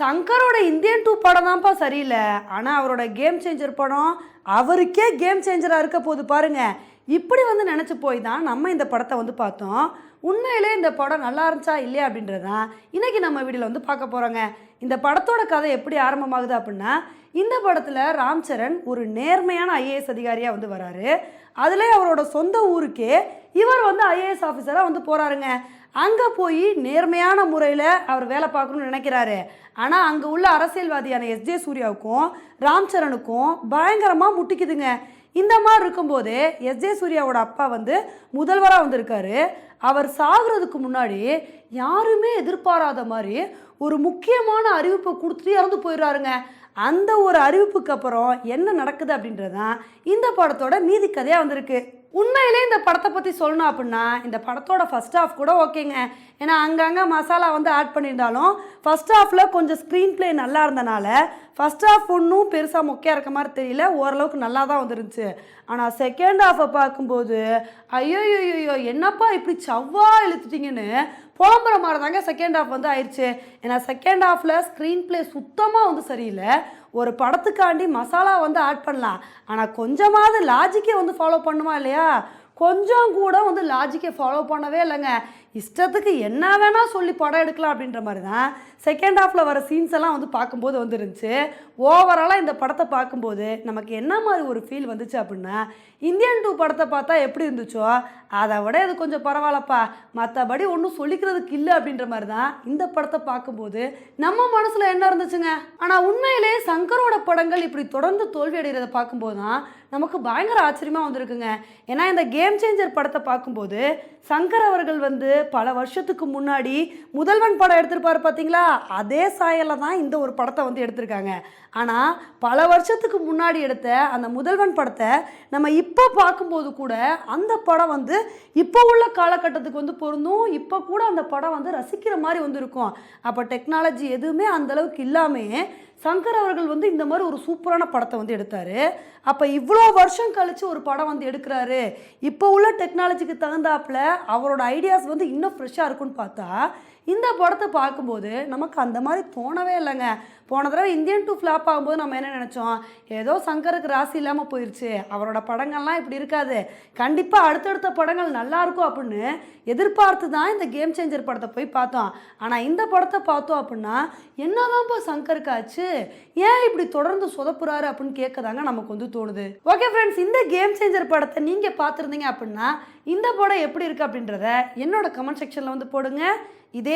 சங்கரோட Indian two படம் தான்ப்பா சரியில்லை. ஆனால் அவரோட கேம் சேஞ்சர் படம் அவருக்கே கேம் சேஞ்சராக இருக்க போது பாருங்கள் இப்படி வந்து நினச்சி போய் தான் நம்ம இந்த படத்தை வந்து பார்த்தோம். உண்மையிலே இந்த படம் நல்லா இருந்துச்சா இல்லையா அப்படின்றதான் இன்றைக்கி நம்ம வீடியோவில் வந்து பார்க்க போகிறோங்க இந்த படத்தோட கதை எப்படி ஆரம்பமாகுது அப்படின்னா இந்த படத்தில் ராம்சரண் ஒரு நேர்மையான ஐஏஎஸ் அதிகாரியாக வந்து வராரு. அதில் அவரோட சொந்த ஊருக்கே இவர் வந்து ஐஏஎஸ் ஆஃபீஸராக வந்து போகிறாருங்க அங்கே போய் நேர்மையான முறையில் அவர் வேலை பார்க்கணும்னு நினைக்கிறாரு. ஆனால் அங்கே உள்ள அரசியல்வாதியான எஸ்ஜே சூர்யாவுக்கும் ராம்சரணுக்கும் பயங்கரமாக முட்டிக்குதுங்க. இந்த மாதிரி இருக்கும்போது எஸ்ஜே சூர்யாவோட அப்பா வந்து முதல்வராக வந்திருக்காரு. அவர் சாகிறதுக்கு முன்னாடி யாருமே எதிர்பாராத மாதிரி ஒரு முக்கியமான அறிவிப்பை கொடுத்துட்டு இறந்து போயிடுறாருங்க. அந்த ஒரு அறிவிப்புக்கு அப்புறம் என்ன நடக்குது அப்படின்றதான் இந்த படத்தோட மீதி கதையாக வந்திருக்கு. உண்மையிலே இந்த படத்தை பற்றி சொல்லணும் அப்படின்னா இந்த படத்தோட ஃபர்ஸ்ட் ஆஃப் கூட ஓகேங்க. ஏன்னா அங்கங்கே மசாலா வந்து ஆட் பண்ணியிருந்தாலும் ஃபர்ஸ்ட் ஹாஃபில் கொஞ்சம் ஸ்க்ரீன் ப்ளே நல்லா இருந்தனால ஃபர்ஸ்ட் ஹாஃப் ஒன்றும் பெருசாக மொக்கையாக இருக்க மாதிரி தெரியல. ஓரளவுக்கு நல்லா தான் வந்துருந்துச்சு ஆனால் செகண்ட் ஹாஃபை பார்க்கும்போது ஐயோ என்னப்பா இப்படி சவ்வா இழுத்துட்டீங்கன்னு புலம்புற மாதிரி தாங்க செகண்ட் ஹாஃப் வந்து ஆயிடுச்சு ஏன்னா செகண்ட் ஹாஃபில் ஸ்க்ரீன் ப்ளே சுத்தமாக வந்து சரியில்லை. ஒரு படத்துக்காண்டி மசாலா வந்து ஆட் பண்ணலாம். ஆனால் கொஞ்சமாவது லாஜிக்கே வந்து ஃபாலோ பண்ணுமா இல்லையா? கொஞ்சம் கூட வந்து லாஜிக்கை ஃபாலோ பண்ணவே இல்லைங்க. இஷ்டத்துக்கு என்ன வேணால் சொல்லி படம் எடுக்கலாம் அப்படின்ற மாதிரி தான் செகண்ட் ஹாஃபில் வர சீன்ஸ் எல்லாம் வந்து பார்க்கும்போது வந்துருந்துச்சு. ஓவராலாக இந்த படத்தை பார்க்கும்போது நமக்கு என்ன மாதிரி ஒரு ஃபீல் வந்துச்சு அப்படின்னா இந்தியன் டூ படத்தை பார்த்தா எப்படி இருந்துச்சோ அதை விட இது கொஞ்சம் பரவாயில்லப்பா. மற்றபடி ஒன்றும் சொல்லிக்கிறதுக்கு இல்லை அப்படின்ற மாதிரி தான் இந்த படத்தை பார்க்கும்போது நம்ம மனசில் என்ன இருந்துச்சுங்க? ஆனால் உண்மையிலே சங்கரோட படங்கள் இப்படி தொடர்ந்து தோல்வி அடைகிறத பார்க்கும்போது தான் நமக்கு பயங்கர ஆச்சரியமாக வந்திருக்குங்க. ஏன்னா இந்த கேம் சேஞ்சர் படத்தை பார்க்கும்போது சங்கர் அவர்கள் வந்து பல வருஷத்துக்கு முன்னாடி முதல்வன் படம் எடுத்திருப்பாரு பார்த்தீங்களா அதே சாயலில் தான் இந்த ஒரு படத்தை வந்து எடுத்திருக்காங்க. ஆனால் பல வருஷத்துக்கு முன்னாடி எடுத்த அந்த முதல்வன் படத்தை நம்ம இப்போ பார்க்கும்போது கூட அந்த படம் வந்து இப்போ உள்ள காலகட்டத்துக்கு வந்து பொருந்தும். இப்போ கூட அந்த படம் வந்து ரசிக்கிற மாதிரி வந்து இருக்கும். அப்போ டெக்னாலஜி எதுவுமே அந்த அளவுக்கு இல்லாமல் சங்கர் அவர்கள் வந்து இந்த மாதிரி ஒரு சூப்பரான படத்தை வந்து எடுத்தார். அப்போ இவ்வளோ வருஷம் கழித்து ஒரு படம் வந்து எடுக்கிறாரு. இப்போ உள்ள டெக்னாலஜிக்கு தகுந்தாப்புல அவரோட ஐடியாஸ் வந்து இன்னும் ஃப்ரெஷ்ஷாக இருக்குன்னு பார்த்தா இந்த படத்தை பார்க்கும்போது நமக்கு அந்த மாதிரி தோணவே இல்லைங்க. போன தடவை இந்தியன் டூ ஃப்ளாப் ஆகும்போது நம்ம என்ன நினச்சோம்? ஏதோ சங்கருக்கு ராசி இல்லாமல் போயிடுச்சு அவரோட படங்கள்லாம் இப்படி இருக்காது. கண்டிப்பாக அடுத்தடுத்த படங்கள் நல்லாயிருக்கும் அப்படின்னு எதிர்பார்த்து தான் இந்த கேம் சேஞ்சர் படத்தை போய் பார்த்தோம். ஆனால் இந்த படத்தை பார்த்தோம் அப்படின்னா என்னதான்ப்பா சங்கருக்கு ஆச்சு? ஏன் இப்படி தொடர்ந்து சொதப்புறாரு அப்படின்னு கேட்கதாங்க நமக்கு வந்து தோணுது. ஓகே ஃப்ரெண்ட்ஸ் இந்த கேம் சேஞ்சர் படத்தை நீங்கள் பார்த்துருந்தீங்க அப்படின்னா இந்த படம் எப்படி இருக்குது அப்படின்றத என்னோட கமெண்ட் செக்ஷனில் வந்து போடுங்க. இதே